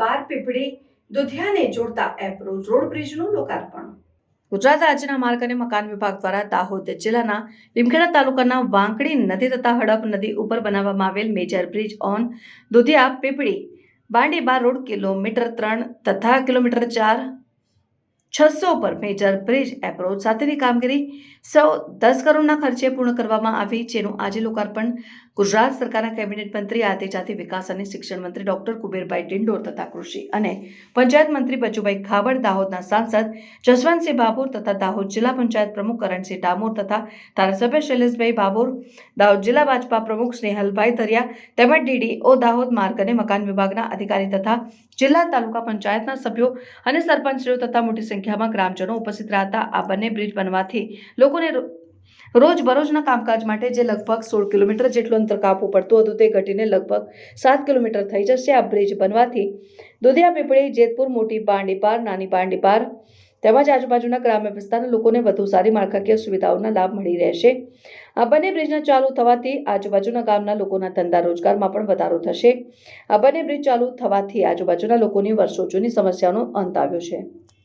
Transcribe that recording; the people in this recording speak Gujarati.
બાર પીપળી દુધિયાને જોડતા એપ્રોચ રોડ બ્રિજનું લોકાર્પણ. ગુજરાત રાજ્યના માર્ગ અને મકાન વિભાગ દ્વારા દાહોદ જિલ્લાના લીમખેડા તાલુકાના વાંકડી નદી તથા હડપ નદી ઉપર બનાવવામાં આવેલ major bridge on Dudhiya Pipli Bandibar road kilometre ત્રણ તથા કિલોમીટર ચાર છસો પર મેજર બ્રિજ એપ્રોચ સાથેની કામગીરી સૌ દસ કરોડના ખર્ચે પૂર્ણ કરવામાં આવી, જેનું આજે લોકાર્પણ ગુજરાત સરકારના કેબિનેટ મંત્રી, આદિજાતિ વિકાસ અને શિક્ષણ મંત્રી ડોક્ટર કુબેરભાઈ ડિંડોર તથા કૃષિ અને પંચાયત મંત્રી બચુભાઈ ખાબડ, દાહોદના સાંસદ જસવંતસિંહ બાબુર તથા દાહોદ જિલ્લા પંચાયત પ્રમુખ કરણસિંહ ડામોર તથા ધારાસભ્ય શૈલેષભાઈ બાબુર, દાહોદ જિલ્લા ભાજપા પ્રમુખ સ્નેહલભાઈ ધરિયા તેમજ ડીડીઓ દાહોદ માર્ગ અને મકાન વિભાગના અધિકારી તથા જિલ્લા તાલુકા પંચાયતના સભ્યો અને સરપંચશ્રીઓ તથા મોટી સંખ્યામાં ગ્રામજનો ઉપસ્થિત રહેતા હતા આ બંને બ્રિજ બનવાથી લોકોને રોજબરોજના કામકાજ માટે જે લગભગ સોળ કિલોમીટર જેટલું અંતર કાપવું પડતું હતું તે ઘટીને લગભગ સાત કિલોમીટર થઈ જશે આ બ્રિજ બનવાથી. દુધિયા પીપળી, જેતપુર, મોટી બાંડીપાર નાની બાંડીપાર તેમજ આજુબાજુના ગ્રામ્ય વિસ્તારના લોકોને વધુ સારી માળખાકીય સુવિધાઓના લાભ મળી રહેશે. આ બંને બ્રિજના ચાલુ થવાથી આજુબાજુના ગામના લોકોના ધંધા રોજગારમાં પણ વધારો થશે. આ બંને બ્રિજ ચાલુ થવાથી આજુબાજુના લોકોની વર્ષો જૂની સમસ્યાનો અંત આવ્યો છે.